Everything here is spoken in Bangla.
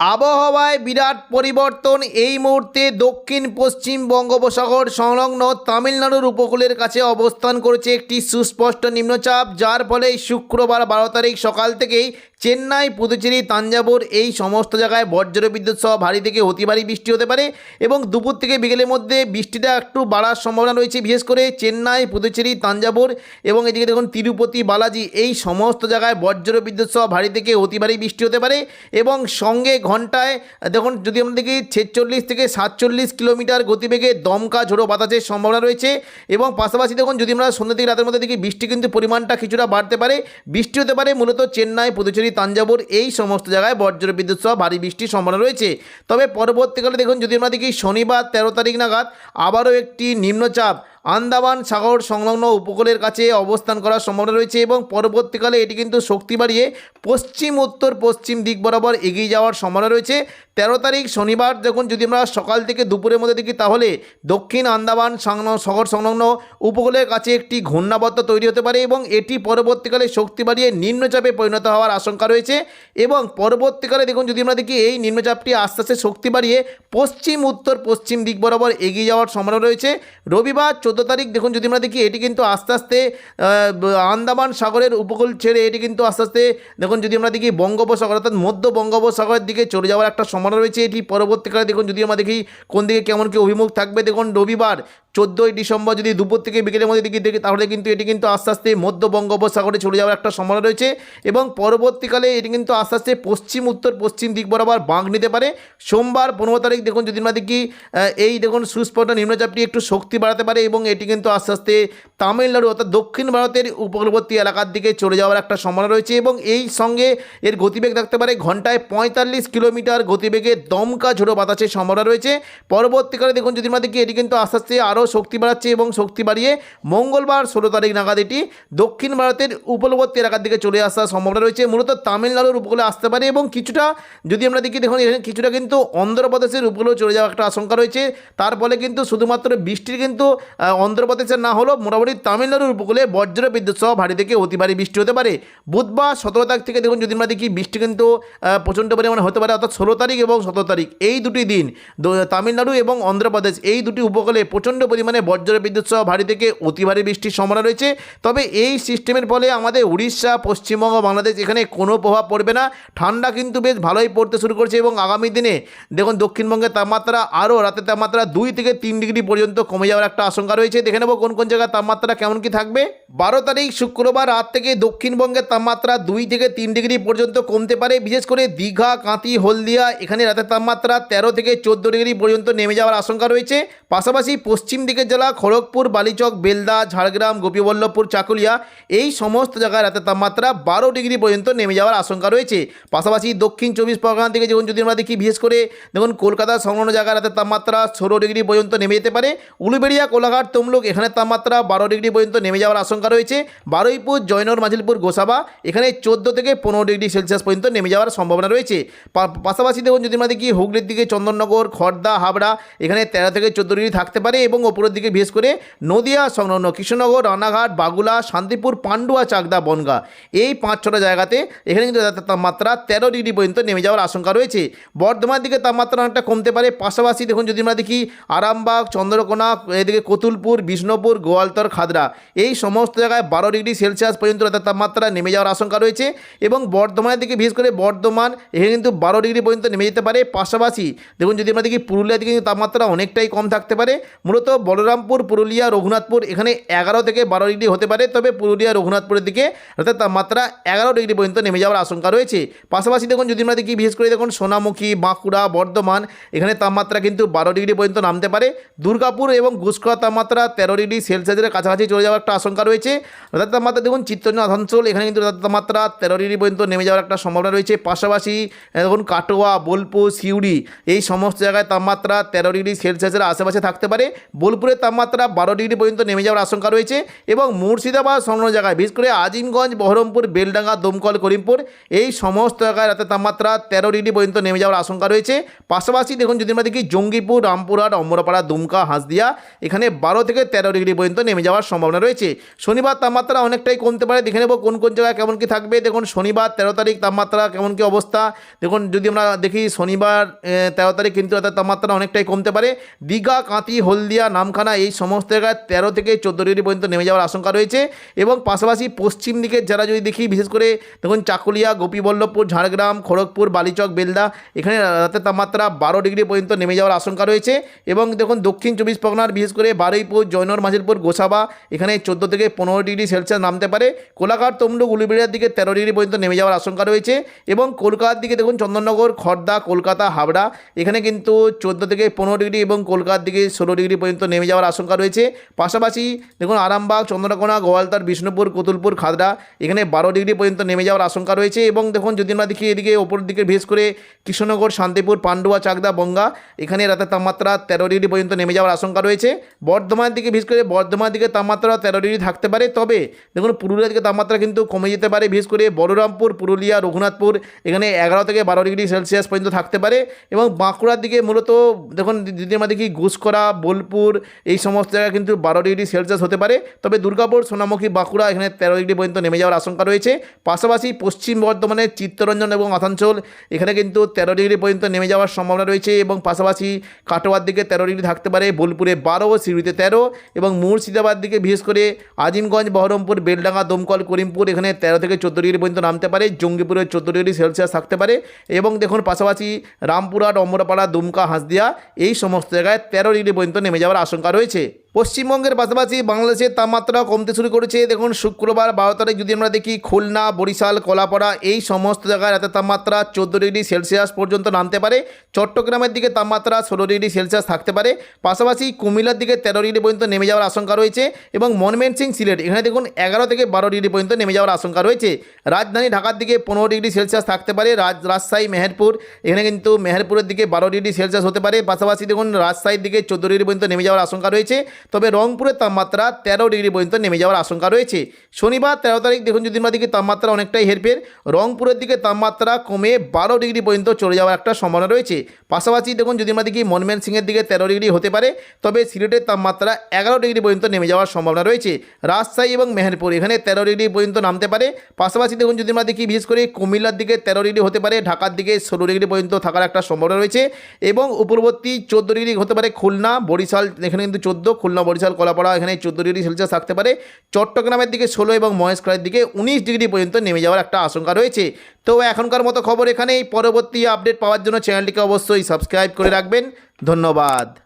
আবহাওয়ায় বিরাট পরিবর্তন এই মুহূর্তে দক্ষিণ, পশ্চিম বঙ্গোপসাগর সংলগ্ন তামিলনাড়ুর উপকূলের কাছে অবস্থান করেছে একটি সুস্পষ্ট নিম্নচাপ, যার ফলে শুক্রবার বারো তারিখ সকাল থেকেই চেন্নাই, পুদুচেরি তাঞ্জাবুর এই সমস্ত জায়গায় বজ্র বিদ্যুৎ সহ ভারী থেকে অতি ভারী বৃষ্টি হতে পারে এবং দুপুর থেকে বিকেলের মধ্যে বৃষ্টিটা একটু বাড়ার সম্ভাবনা রয়েছে, বিশেষ করে চেন্নাই, পুদুচেরি তাঞ্জাবুর এবং এদিকে দেখুন তিরুপতি, বালাজি এই সমস্ত জায়গায় বজ্র বিদ্যুৎ সহ ভারী থেকে অতি ভারী বৃষ্টি হতে পারে এবং সঙ্গে ঘন্টায়, দেখুন, যদি আমরা দেখি, ছেচল্লিশ থেকে সাতচল্লিশ কিলোমিটার গতিবেগে দমকা ঝোড়ো বাতাসের সম্ভাবনা রয়েছে। এবং পাশাপাশি দেখুন, যদি আমরা সন্ধ্যা থেকে রাতের মধ্যে দেখি বৃষ্টি কিন্তু পরিমাণটা কিছুটা বাড়তে পারে। বৃষ্টি হতে পারে মূলত চেন্নাই, পুদুচেরি, তাঞ্জাবুর এই সমস্ত জায়গায় বজ্র বিদ্যুৎ সহ ভারী বৃষ্টির সম্ভাবনা রয়েছে। তবে পরবর্তীকালে দেখুন, যদি আমরা দেখি, শনিবার তেরো তারিখ নাগাদ আবারও একটি নিম্নচাপ আন্দামান সাগর সংলগ্ন উপকূলের কাছে অবস্থান করার সম্ভাবনা রয়েছে এবং পরবর্তীকালে এটি কিন্তু শক্তি বাড়িয়ে পশ্চিম, উত্তর, পশ্চিম দিক বরাবর এগিয়ে যাওয়ার সম্ভাবনা রয়েছে। তেরো তারিখ শনিবার যখন যদি আমরা সকাল থেকে দুপুরের মধ্যে দেখি, তাহলে দক্ষিণ আন্দামান সাগর সংলগ্ন উপকূলের কাছে একটি ঘূর্ণাবর্ত তৈরি হতে পারে এবং এটি পরবর্তীকালে শক্তি বাড়িয়ে নিম্নচাপে পরিণত হওয়ার আশঙ্কা রয়েছে। এবং পরবর্তীকালে দেখুন, যদি আমরা দেখি, এই নিম্নচাপটি আস্তে আস্তে শক্তি বাড়িয়ে পশ্চিম, উত্তর, পশ্চিম দিক বরাবর এগিয়ে যাওয়ার সম্ভাবনা রয়েছে। রবিবার চোদ্দ তারিখ দেখুন, যদি আমরা দেখি, এটি কিন্তু আস্তে আস্তে আন্দামান সাগরের উপকূল ছেড়ে এটি কিন্তু আস্তে আস্তে, দেখুন, যদি আমরা দেখি, বঙ্গোপসাগর, অর্থাৎ মধ্য বঙ্গোপসাগরের দিকে চলে যাওয়ার একটা সম্ভাবনা রয়েছে এটি পরবর্তীকালে। দেখুন, যদি আমরা দেখি কোন দিকে কেমন কি অভিমুখ থাকবে, দেখুন, রবিবার, চোদ্দোই ডিসেম্বর যদি দুপুর থেকে বিকেলের মধ্যে দিকে দেখি, তাহলে কিন্তু এটি কিন্তু আস্তে আস্তে মধ্য বঙ্গোপসাগরে চলে যাওয়ার একটা সম্ভাবনা রয়েছে এবং পরবর্তীকালে এটি কিন্তু আস্তে আস্তে পশ্চিম, উত্তর, পশ্চিম দিক বরাবর বাঁক নিতে পারে। সোমবার পনেরো তারিখ, দেখুন, যদি আমরা দেখি এই, দেখুন, সুস্পষ্ট নিম্নচাপটি একটু শক্তি বাড়াতে পারে এবং এটি কিন্তু আস্তে আস্তে তামিলনাড়ু অর্থাৎ দক্ষিণ ভারতের উপকূলবর্তী এলাকার দিকে চলে যাওয়ার একটা সম্ভাবনা রয়েছে এবং এই সঙ্গে এর গতিবেগ থাকতে পারে ঘন্টায় পঁয়তাল্লিশ কিলোমিটার গতিবেগে দমকা ঝোড়ো বাতাসের সম্ভাবনা রয়েছে। পরবর্তীকালে দেখুন যদি আমরা দেখি, এটি কিন্তু আস্তে আস্তে আরও শক্তি বাড়াচ্ছে এবং শক্তি বাড়িয়ে মঙ্গলবার ষোলো তারিখ নাগাদ এটি দক্ষিণ ভারতের উপকূলবর্তী এলাকার দিকে চলে আসার সম্ভাবনা রয়েছে। মূলত তামিলনাড়ুর উপকূলে আসতে পারে এবং কিছুটা যদি আমরা দেখি, দেখুন কিছুটা কিন্তু অন্ধ্রপ্রদেশের উপকূলেও চলে যাওয়ার একটা আশঙ্কা রয়েছে। তার ফলে কিন্তু শুধুমাত্র বৃষ্টির কিন্তু অন্ধ্রপ্রদেশের না হলেও মোটামুটি তামিলনাড়ুর উপকূলে বজ্র বিদ্যুৎ সহ ভারী থেকে অতি ভারী বৃষ্টি হতে পারে। বুধবার সতেরো তারিখ থেকে দেখুন যদি আমরা দেখি, বৃষ্টি কিন্তু প্রচণ্ড পরিমাণে হতে পারে। অর্থাৎ ষোলো তারিখ এবং সতেরো তারিখ। এই দুটি দিন তামিলনাড়ু এবং অন্ধ্রপ্রদেশ, এই দুটি উপকূলে প্রচণ্ড পরিমাণে বজ্র বিদ্যুৎ সহ ভারী থেকে অতি ভারী বৃষ্টির সম্ভাবনা রয়েছে। তবে এই সিস্টেমের ফলে আমাদের উড়িষ্যা, পশ্চিমবঙ্গ, বাংলাদেশ এখানে কোনো প্রভাব পড়বে না। ঠান্ডা কিন্তু বেশ ভালোই পড়তে শুরু করছে এবং আগামী দিনে দেখুন দক্ষিণবঙ্গের তাপমাত্রা আরও রাতের তাপমাত্রা দুই থেকে তিন ডিগ্রি পর্যন্ত কমে যাওয়ার একটা আশঙ্কা রয়েছে। দেখে নেব কোন কোন জায়গায় তাপমাত্রা কেমন কি থাকবে। বারো তারিখ শুক্রবার রাত থেকে দক্ষিণবঙ্গের তাপমাত্রা দুই থেকে তিন ডিগ্রি পর্যন্ত কমতে পারে। বিশেষ করে দীঘা কাঁতি হলদিয়া এখানে রাতের তাপমাত্রা তেরো থেকে চোদ্দ ডিগ্রি পর্যন্ত নেমে যাওয়ার আশঙ্কা রয়েছে। পাশাপাশি পশ্চিম দিকের জেলা খড়গপুর, বালিচক, বেলদা, ঝাড়গ্রাম, গোপীবল্লভপুর, চাকুলিয়া এই সমস্ত জায়গায় রাতের তাপমাত্রা বারো ডিগ্রি পর্যন্ত নেমে যাওয়ার আশঙ্কা রয়েছে। পাশাপাশি দক্ষিণ চব্বিশ পরগনা থেকে যেমন যদি আমরা দেখি, বিশেষ করে দেখুন কলকাতা সংলগ্ন জায়গায় রাতের তাপমাত্রা ষোলো ডিগ্রি পর্যন্ত নেমে যেতে পারে। উলুবেড়িয়া, কোলাঘাট, তমলুক এখানে তাপমাত্রা বারো ডিগ্রি পর্যন্ত নেমে যাওয়ার আশঙ্কা রয়েছে। বারুইপুর জয়নর মাঝিলপুর গোসাবা এখানে চোদ্দ থেকে পনেরো ডিগ্রি সেলসিয়াস পর্যন্ত নেমে যাওয়ার সম্ভাবনা রয়েছে। পাশাপাশি দেখুন যদি আমরা দেখি হুগলির দিকে চন্দননগর খড়দা হাবড়া, এখানে তেরো থেকে চোদ্দ ডিগ্রি থাকতে পারে এবং ওপরের দিকে বিশেষ করে নদিয়া, সংলগ্ন কৃষ্ণনগর, রানাঘাট, বাগুলা, শান্তিপুর, পান্ডুয়া, চাকদা, বনগা। এই পাঁচ ছটা জায়গাতে এখানে কিন্তু তাপমাত্রা তেরো ডিগ্রি পর্যন্ত নেমে যাওয়ার আশঙ্কা রয়েছে। বর্ধমান দিকে তাপমাত্রা অনেকটা কমতে পারে, পাশাপাশি দেখুন যদি আমরা দেখি আরামবাগ, চন্দ্রকোনা, এদিকে কতুলপুর, বিষ্ণুপুর, গোয়ালতর, খাদরা। এই সমস্ত জায়গায় বারো ডিগ্রি সেলসিয়াস পর্যন্ত তাপমাত্রা নেমে যাওয়ার আশঙ্কা রয়েছে এবং বর্ধমানের দিকে বিশেষ করে বর্ধমান, এখানে কিন্তু বারো ডিগ্রি পর্যন্ত নেমে যেতে পারে। পাশাপাশি দেখুন যদি আমরা দেখি পুরুলিয়ার দিকে কিন্তু তাপমাত্রা অনেকটাই কম থাকতে পারে। মূলত বলরামপুর, পুরুলিয়া, রঘুনাথপুর এখানে এগারো থেকে বারো ডিগ্রি হতে পারে। তবে পুরুলিয়া, রঘুনাথপুরের দিকে অর্থাৎ তাপমাত্রা এগারো ডিগ্রি পর্যন্ত নেমে যাওয়ার আশঙ্কা রয়েছে। পাশাপাশি দেখুন যদি আমরা দেখি, বিশেষ করে দেখুন সোনামুখী, বাঁকুড়া, বর্ধমান, এখানে তাপমাত্রা কিন্তু বারো ডিগ্রি পর্যন্ত নামতে পারে। দুর্গাপুর এবং গুসকরা তাপমাত্রা তেরো ডিগ্রি সেলসিয়াসের কাছাকাছি চলে যাওয়ার একটা আশঙ্কা রয়েছে। রাতের তাপমাত্রা দেখুন, চিত্তরঞ্জন, আসানসোল, এখানে কিন্তু তাপমাত্রা তেরো ডিগ্রি পর্যন্ত নেমে যাওয়ার একটা সম্ভাবনা রয়েছে। পাশাপাশি দেখুন কাটোয়া বোলপুর, সিউড়ি, এই সমস্ত জায়গায় তাপমাত্রা তেরো ডিগ্রি সেলসিয়াসের আশেপাশে থাকতে পারে। বোলপুরের তাপমাত্রা বারো ডিগ্রি পর্যন্ত নেমে যাওয়ার আশঙ্কা রয়েছে এবং মুর্শিদাবাদ সংলগ্ন জায়গায়, বিশেষ করে আজিমগঞ্জ, বহরমপুর, বেলডাঙ্গা, দমকল, করিমপুর, এই সমস্ত জায়গায় রাতের তাপমাত্রা তেরো ডিগ্রি পর্যন্ত নেমে যাওয়ার আশঙ্কা রয়েছে। পাশাপাশি দেখুন যদি আমরা দেখি জঙ্গিপুর, রামপুরহাট অম্বরপাড়া দুমকা, হাঁসদিয়া, এখানে বারো থেকে তেরো ডিগ্রি পর্যন্ত নেমে যাওয়ার সম্ভাবনা রয়েছে। শনিবার তাপমাত্রা অনেকটাই কমতে পারে, দেখে নেব কোন কোন জায়গায় কেমন কি থাকবে। দেখুন শনিবার তেরো তারিখ তাপমাত্রা কেমন কি অবস্থা। দেখুন যদি আমরা দেখি শনিবার তেরো তারিখ কিন্তু রাতের তাপমাত্রা অনেকটাই কমতে পারে। দীঘা কাঁতি হলদিয়া, নামখানা এই সমস্ত জায়গায় তেরো থেকে চোদ্দ ডিগ্রি পর্যন্ত নেমে যাওয়ার আশঙ্কা রয়েছে এবং পাশাপাশি পশ্চিম দিকের যারা যদি দেখি, বিশেষ করে দেখুন চাকুলিয়া, গোপীবল্লভপুর, ঝাড়গ্রাম, খড়গপুর, বালিচক, বেলদা, এখানে রাতের তাপমাত্রা বারো ডিগ্রি পর্যন্ত নেমে যাওয়ার আশঙ্কা রয়েছে এবং দেখুন দক্ষিণ চব্বিশ পরগনার, বিশেষ করে বারুইপুর জয়নর মাঝিরপুর গোসাবা, এখানে চোদ্দ থেকে পনেরো ডিগ্রি সেলসিয়াস নামতে পারে। কোলাঘাট, তমলুক, উলুবেড়িয়ার দিকে তেরো ডিগ্রি পর্যন্ত নেমে যাওয়ার আশঙ্কা রয়েছে এবং কলকাতার দিকে দেখুন চন্দননগর খড়দা কলকাতা হাবড়া এখানে কিন্তু চোদ্দ থেকে পনেরো ডিগ্রি এবং কলকাতার দিকে ষোলো ডিগ্রি পর্যন্ত নেমে যাওয়ার আশঙ্কা রয়েছে। পাশাপাশি দেখুন, আরামবাগ, চন্দ্রকোনা, গোয়ালতার, বিষ্ণুপুর, কতুলপুর, খাদড়া, এখানে বারো ডিগ্রি পর্যন্ত নেমে যাওয়ার আশঙ্কা রয়েছে এবং দেখুন, যদি আমরা দেখি এদিকে ওপর দিকে বিশেষ করে কৃষ্ণনগর, শান্তিপুর, পান্ডুয়া, চাকদা, বঙ্গা, এখানে রাতের তাপমাত্রা তেরো ডিগ্রি পর্যন্ত নেমে যাওয়ার আশঙ্কা রয়েছে। বর্ধমানের দিকে বিশেষ করে বর্ধমানের দিকে তাপমাত্রা তেরো ডিগ্রি থাকতে পারে, তবে দেখুন, পুরুলিয়ার দিকে তাপমাত্রা কিন্তু কমে যেতে পারে। বিশেষ করে বলরামপুর, পুরুলিয়া, রঘুনাথপুর, এখানে এগারো থেকে বারো ডিগ্রি সেলসিয়াস পর্যন্ত থাকতে পারে এবং বাঁকুড়ার দিকে মূলত দেখুন আমরা দেখি ঘুষকরা বোলপুর এই সমস্ত জায়গায় কিন্তু বারো ডিগ্রি সেলসিয়াস হতে পারে। তবে দুর্গাপুর, সোনামুখী, বাঁকুড়া এখানে তেরো ডিগ্রি পর্যন্ত নেমে যাওয়ার আশঙ্কা রয়েছে। পাশাপাশি পশ্চিম বর্ধমানের চিত্তরঞ্জন এবং আসানসোল এখানে কিন্তু তেরো ডিগ্রি পর্যন্ত নেমে যাওয়ার সম্ভাবনা রয়েছে এবং পাশাপাশি কাটোয়ার দিকে তেরো ডিগ্রি থাকতে পারে, বোলপুরে বারো, সিউড়িতে তেরো এবং মুর্শিদাবাদ দিকে বিশেষ করে আজিমগঞ্জ, বহরমপুর, বেলডাঙ্গা, দমকল, করিমপুর এখানে তেরো থেকে চোদ্দ ডিগ্রি পর্যন্ত নামতে পারে, জঙ্গিপুরে চোদ্দ ডিগ্রি সেলসিয়াস থাকতে পারে এবং দেখুন পাশাপাশি রামপুরহাট ডম্বরপাড়া দুমকা হাঁসদিয়া এই সমস্ত জায়গায় তেরো ডিগ্রি পর্যন্ত নেমে যাওয়ার আশঙ্কা রয়েছে। পশ্চিমবঙ্গের পাশাপাশি বাংলাদেশের তাপমাত্রা কমতে শুরু করেছে। দেখুন, শুক্রবার বারো তারিখ যদি আমরা দেখি, খুলনা, বরিশাল, কলাপাড়া এই সমস্ত জায়গায় রাতের তাপমাত্রা চোদ্দ ডিগ্রি সেলসিয়াস পর্যন্ত নামতে পারে। চট্টগ্রামের দিকে তাপমাত্রা ষোলো ডিগ্রি সেলসিয়াস থাকতে পারে। পাশাপাশি কুমিল্লার দিকে তেরো ডিগ্রি পর্যন্ত নেমে যাওয়ার আশঙ্কা রয়েছে এবং মনমেন সিং সিলেট, এখানে দেখুন, এগারো থেকে বারো ডিগ্রি পর্যন্ত নেমে যাওয়ার আশঙ্কা রয়েছে। রাজধানী ঢাকার দিকে পনেরো ডিগ্রি সেলসিয়াস থাকতে পারে। রাজ, রাজশাহী, মেহেরপুর, এখানে কিন্তু মেহেরপুরের দিকে বারো ডিগ্রি সেলসিয়াস হতে পারে। পাশাপাশি দেখুন, রাজশাহীর দিকে চোদ্দ ডিগ্রি পর্যন্ত নেমে যাওয়ার আশঙ্কা রয়েছে। তবে রংপুরের তাপমাত্রা তেরো ডিগ্রি পর্যন্ত নেমে যাওয়ার আশঙ্কা রয়েছে। শনিবার তেরো তারিখ, দেখুন যদি দিকে তাপমাত্রা অনেকটাই হেরফের। রংপুরের দিকে তাপমাত্রা কমে বারো ডিগ্রি পর্যন্ত চলে যাওয়ার একটা সম্ভাবনা রয়েছে। পাশাপাশি দেখুন যদি দেখি মনমেন সিংয়ের দিকে তেরো ডিগ্রি হতে পারে, তবে সিলেটের তাপমাত্রা এগারো ডিগ্রি পর্যন্ত নেমে যাওয়ার সম্ভাবনা রয়েছে। রাজশাহী এবং মেহেরপুর এখানে তেরো ডিগ্রি পর্যন্ত নামতে পারে। পাশাপাশি দেখুন যদি আমরা দেখি, বিশেষ করে কুমিল্লার দিকে তেরো ডিগ্রি হতে পারে, ঢাকার দিকে ষোলো ডিগ্রি পর্যন্ত থাকার একটা সম্ভাবনা রয়েছে। এবং উপরবর্তী চোদ্দ ডিগ্রি হতে পারে খুলনা, বরিশাল, এখানে কিন্তু চোদ্দ খুলনা বরিশাল, কলাপাড়া, এখানে চোদ্দ ডিগ্রি সেলসিয়াস থাকতে পারে। চট্টগ্রামের দিকে ষোলো এবং মহেশখালের দিকে উনিশ ডিগ্রি পর্যন্ত নেমে যাওয়ার একটা আশঙ্কা রয়েছে। তো এখনকার মতো খবর এখানেই। পরবর্তী আপডেট পাওয়ার জন্য চ্যানেলটিকে অবশ্যই সাবস্ক্রাইব করে রাখবেন। ধন্যবাদ।